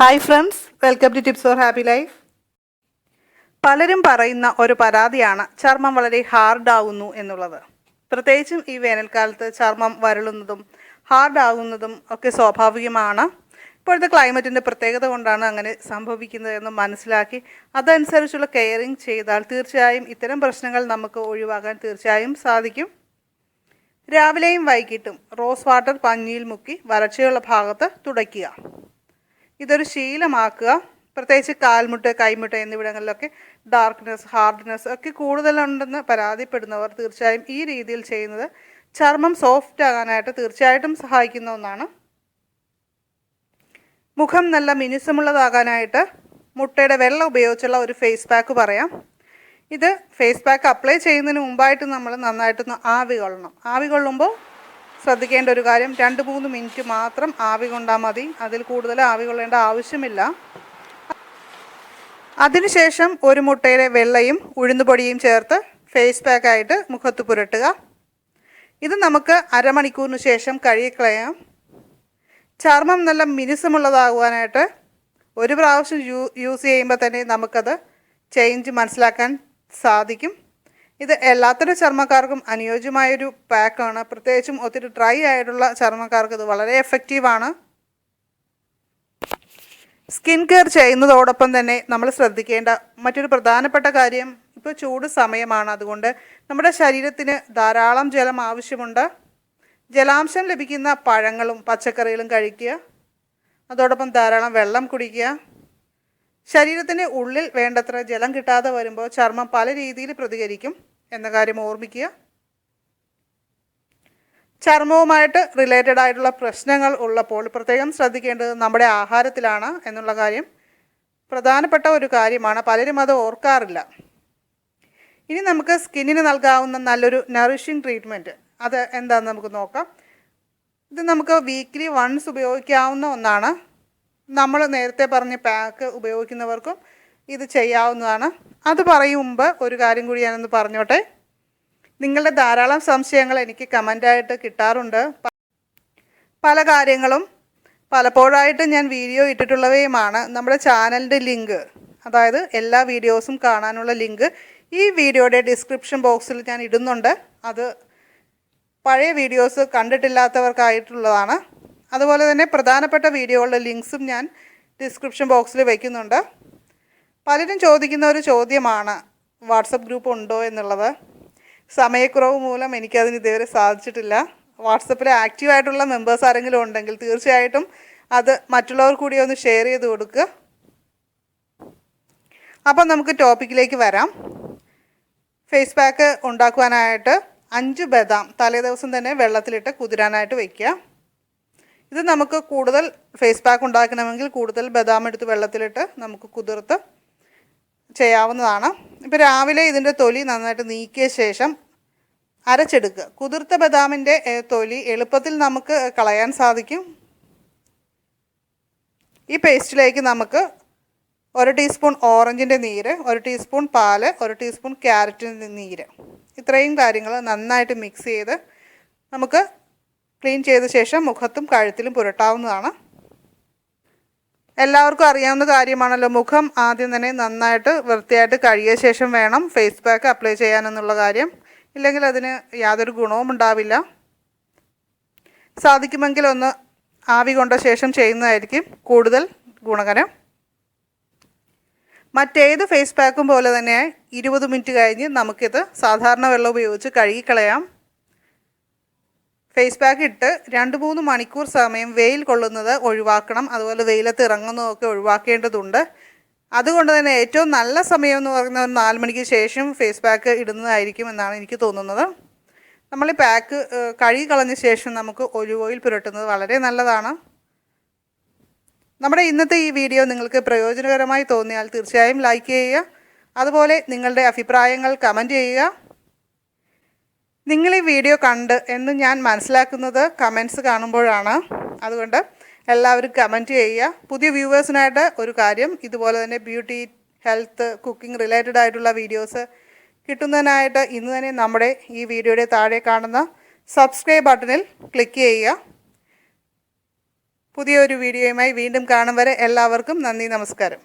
Hi friends welcome to tips for happy life പലരും പറയുന്ന ഒരു പരാതിയാണ് ചർമ്മം വളരെ ഹാർഡാവുന്നു എന്നുള്ളത്. പ്രത്യേകിച്ചും ഈ വേനൽക്കാലത്ത് ചർമ്മം വരളുന്നതും ഹാർഡ് ആകുന്നതും ഒക്കെ സ്വാഭാവികമാണ്. ഇപ്പോഴത്തെ ക്ലൈമറ്റിന്റെ പ്രത്യേകത കൊണ്ടാണ് അങ്ങനെ സംഭവിക്കുന്നത് എന്ന് മനസ്സിലാക്കി അതനുസരിച്ചുള്ള കെയറിങ് ചെയ്താൽ തീർച്ചയായും ഇത്തരം പ്രശ്നങ്ങൾ നമുക്ക് ഒഴിവാക്കാൻ തീർച്ചയായും സാധിക്കും. രാവിലെയും വൈകിട്ടും റോസ് വാട്ടർ പഞ്ഞിയിൽ മുക്കി വരച്ചയുള്ള ഭാഗത്ത് തുടയ്ക്കുക. ഇതൊരു ശീലമാക്കുക. പ്രത്യേകിച്ച് കാൽമുട്ട് കൈമുട്ട് എന്നിവിടങ്ങളിലൊക്കെ ഡാർക്ക്നെസ് ഹാർഡ്നെസ് ഒക്കെ കൂടുതലുണ്ടെന്ന് പരാതിപ്പെടുന്നവർ തീർച്ചയായും ഈ രീതിയിൽ ചെയ്യുന്നത് ചർമ്മം സോഫ്റ്റ് ആകാനായിട്ട് തീർച്ചയായിട്ടും സഹായിക്കുന്ന ഒന്നാണ്. മുഖം നല്ല മിനുസമുള്ളതാകാനായിട്ട് മുട്ടയുടെ വെള്ളം ഉപയോഗിച്ചുള്ള ഒരു ഫേസ് പാക്ക് പറയാം. ഇത് ഫേസ് പാക്ക് അപ്ലൈ ചെയ്യുന്നതിന് മുമ്പായിട്ട് നമ്മൾ നന്നായിട്ടൊന്ന് ആവി കൊള്ളണം ആവി കൊള്ളുമ്പോൾ ശ്രദ്ധിക്കേണ്ട ഒരു കാര്യം രണ്ട് മൂന്ന് മിനിറ്റ് മാത്രം ആവി കൊണ്ടാൽ മതി. അതിൽ കൂടുതൽ ആവി കൊള്ളേണ്ട ആവശ്യമില്ല. അതിനുശേഷം ഒരു മുട്ടയിലെ വെള്ളയും ഉഴുന്നുപൊടിയും ചേർത്ത് ഫേസ് പാക്കായിട്ട് മുഖത്ത് പുരട്ടുക. ഇത് നമുക്ക് അരമണിക്കൂറിന് ശേഷം കഴുകിക്കളയാം. ചർമ്മം നല്ല മിനുസമുള്ളതാകുവാനായിട്ട് ഒരു പ്രാവശ്യം യൂസ് ചെയ്യുമ്പോൾ തന്നെ നമുക്കത് ചേഞ്ച് മനസ്സിലാക്കാൻ സാധിക്കും. ഇത് എല്ലാത്തരം ചർമ്മക്കാർക്കും അനുയോജ്യമായൊരു പാക്കാണ്. പ്രത്യേകിച്ചും ഒത്തിരി ഡ്രൈ ആയിട്ടുള്ള ചർമ്മക്കാർക്ക് ഇത് വളരെ എഫക്റ്റീവാണ് സ്കിൻ കെയർ ചെയ്യുന്നതോടൊപ്പം തന്നെ നമ്മൾ ശ്രദ്ധിക്കേണ്ട മറ്റൊരു പ്രധാനപ്പെട്ട കാര്യം ഇപ്പോൾ ചൂട് സമയമാണ്. അതുകൊണ്ട് നമ്മുടെ ശരീരത്തിന് ധാരാളം ജലം ആവശ്യമുണ്ട്. ജലാംശം ലഭിക്കുന്ന പഴങ്ങളും പച്ചക്കറികളും കഴിക്കുക. അതോടൊപ്പം ധാരാളം വെള്ളം കുടിക്കുക. ശരീരത്തിന്റെ ഉള്ളിൽ വേണ്ടത്ര ജലം കിട്ടാതെ വരുമ്പോൾ ചർമ്മം പല രീതിയിൽ പ്രതികരിക്കും. എന്ന കാര്യം ഓർമ്മിക്കുക. ചർമ്മവുമായിട്ട് റിലേറ്റഡ് ആയിട്ടുള്ള പ്രശ്നങ്ങൾ ഉള്ളപ്പോൾ പ്രത്യേകം ശ്രദ്ധിക്കേണ്ടത് നമ്മുടെ ആഹാരത്തിലാണ് എന്നുള്ള കാര്യം പ്രധാനപ്പെട്ട ഒരു കാര്യമാണ്. പലരും അത് ഓർക്കാറില്ല. ഇനി നമുക്ക് സ്കിന്നിന് നൽകാവുന്ന നല്ലൊരു നറിഷിങ് ട്രീറ്റ്മെന്റ് അത് എന്താണെന്ന് നമുക്ക് നോക്കാം. ഇത് നമുക്ക് വീക്ക്ലി വൺസ് ഉപയോഗിക്കാവുന്ന ഒന്നാണ്. നമ്മൾ നേരത്തെ പറഞ്ഞ പാക്ക് ഉപയോഗിക്കുന്നവർക്കും ഇത് ചെയ്യാവുന്നതാണ്. അത് പറയും മുമ്പ് ഒരു കാര്യം കൂടി ഞാനൊന്ന് പറഞ്ഞോട്ടെ. നിങ്ങളുടെ ധാരാളം സംശയങ്ങൾ എനിക്ക് കമന്റായിട്ട് കിട്ടാറുണ്ട്. പല കാര്യങ്ങളും പലപ്പോഴായിട്ട് ഞാൻ വീഡിയോ ഇട്ടിട്ടുള്ളവയുമാണ്. നമ്മുടെ ചാനലിന്റെ ലിങ്ക് അതായത് എല്ലാ വീഡിയോസും കാണാനുള്ള ലിങ്ക് ഈ വീഡിയോയുടെ ഡിസ്ക്രിപ്ഷൻ ബോക്സിൽ ഞാൻ ഇടുന്നുണ്ട്. അത് പഴയ വീഡിയോസ് കണ്ടിട്ടില്ലാത്തവർക്കായിട്ടുള്ളതാണ്. അതുപോലെ തന്നെ പ്രധാനപ്പെട്ട വീഡിയോകളുടെ ലിങ്ക്സും ഞാൻ ഡിസ്ക്രിപ്ഷൻ ബോക്സിൽ വയ്ക്കുന്നുണ്ട്. പലരും ചോദിക്കുന്ന ഒരു ചോദ്യമാണ് വാട്സപ്പ് ഗ്രൂപ്പ് ഉണ്ടോ എന്നുള്ളത്. സമയക്കുറവ് മൂലം എനിക്കതിന് ഇതുവരെ സാധിച്ചിട്ടില്ല. വാട്സപ്പിൽ ആക്റ്റീവായിട്ടുള്ള മെമ്പേഴ്സ് ആരെങ്കിലും ഉണ്ടെങ്കിൽ തീർച്ചയായിട്ടും അത് മറ്റുള്ളവർ കൂടി ഒന്ന് ഷെയർ ചെയ്ത് കൊടുക്കുക അപ്പം നമുക്ക് ടോപ്പിക്കിലേക്ക് വരാം. ഫേസ് പാക്ക് ഉണ്ടാക്കുവാനായിട്ട് അഞ്ച് ബദാം തലേ ദിവസം തന്നെ വെള്ളത്തിലിട്ട് കുതിരാനായിട്ട് വയ്ക്കുക. ഇത് നമുക്ക് കൂടുതൽ ഫേസ് പാക്ക് ഉണ്ടാക്കണമെങ്കിൽ കൂടുതൽ ബദാം എടുത്ത് വെള്ളത്തിലിട്ട് നമുക്ക് കുതിർത്ത് ചെയ്യാവുന്നതാണ്. ഇപ്പോൾ രാവിലെ ഇതിന്റെ തൊലി നന്നായിട്ട് നീക്കിയ ശേഷം അരച്ചെടുക്കുക. കുതിർത്ത ബദാമിന്റെ തൊലി എളുപ്പത്തിൽ നമുക്ക് കളയാൻ സാധിക്കും. ഈ പേസ്റ്റിലേക്ക് നമുക്ക് ഒരു ടീസ്പൂൺ ഓറഞ്ചിന്റെ നീര് ഒരു ടീസ്പൂൺ പാൽ ഒരു ടീസ്പൂൺ ക്യാരറ്റിന്റെ നീര്. ഇത്രയും കാര്യങ്ങൾ നന്നായിട്ട് മിക്സ് ചെയ്ത് നമുക്ക് ക്ലീൻ ചെയ്ത ശേഷം മുഖത്തും കഴുത്തിലും പുരട്ടാവുന്നതാണ്. എല്ലാവർക്കും അറിയാവുന്ന കാര്യമാണല്ലോ. മുഖം ആദ്യം തന്നെ നന്നായിട്ട് വൃത്തിയായിട്ട് കഴുകിയ ശേഷം വേണം ഫേസ് പാക്ക് അപ്ലൈ ചെയ്യാനെന്നുള്ള കാര്യം. ഇല്ലെങ്കിൽ അതിന് യാതൊരു ഗുണവും ഉണ്ടാവില്ല. സാധിക്കുമെങ്കിൽ ഒന്ന് ആവി കൊണ്ട ശേഷം ചെയ്യുന്നതായിരിക്കും കൂടുതൽ ഗുണകരം. മറ്റേത് ഫേസ് പാക്കും പോലെ തന്നെ ഇരുപത് മിനിറ്റ് കഴിഞ്ഞ് നമുക്കിത് സാധാരണ വെള്ളം ഉപയോഗിച്ച് കഴുകിക്കളയാം. ഫേസ് പാക്ക് ഇട്ട് രണ്ട് മൂന്ന് മണിക്കൂർ സമയം വെയിൽ കൊള്ളുന്നത് ഒഴിവാക്കണം. അതുപോലെ വെയിലത്ത് ഇറങ്ങുന്നതൊക്കെ ഒഴിവാക്കേണ്ടതുണ്ട്. അതുകൊണ്ട് തന്നെ ഏറ്റവും നല്ല സമയം എന്ന് പറയുന്നത് ഒരു നാല് മണിക്ക് ശേഷം ഫേസ് പാക്ക് ഇടുന്നതായിരിക്കും എന്നാണ് എനിക്ക് തോന്നുന്നത്. നമ്മൾ ഈ പാക്ക് കഴുകി കളഞ്ഞ ശേഷം നമുക്ക് ഒലിവ് ഓയിൽ പുരട്ടുന്നത് വളരെ നല്ലതാണ്. നമ്മുടെ ഇന്നത്തെ ഈ വീഡിയോ നിങ്ങൾക്ക് പ്രയോജനകരമായി തോന്നിയാൽ തീർച്ചയായും ലൈക്ക് ചെയ്യുക. അതുപോലെ നിങ്ങളുടെ അഭിപ്രായങ്ങൾ കമന്റ് ചെയ്യുക. നിങ്ങൾ ഈ വീഡിയോ കണ്ട് എന്ന് ഞാൻ മനസ്സിലാക്കുന്നത് കമൻസ് കാണുമ്പോഴാണ്. അതുകൊണ്ട് എല്ലാവരും കമന്റ് ചെയ്യുക. പുതിയ വ്യൂവേഴ്സിനായിട്ട് ഒരു കാര്യം ഇതുപോലെ തന്നെ ബ്യൂട്ടി ഹെൽത്ത് കുക്കിംഗ് റിലേറ്റഡ് ആയിട്ടുള്ള വീഡിയോസ് കിട്ടുന്നതിനായിട്ട് ഇന്ന് തന്നെ നമ്മുടെ ഈ വീഡിയോയുടെ താഴെ കാണുന്ന സബ്സ്ക്രൈബ് ബട്ടണിൽ ക്ലിക്ക് ചെയ്യുക. പുതിയൊരു വീഡിയോയുമായി വീണ്ടും കാണും വരെ എല്ലാവർക്കും നന്ദി നമസ്കാരം.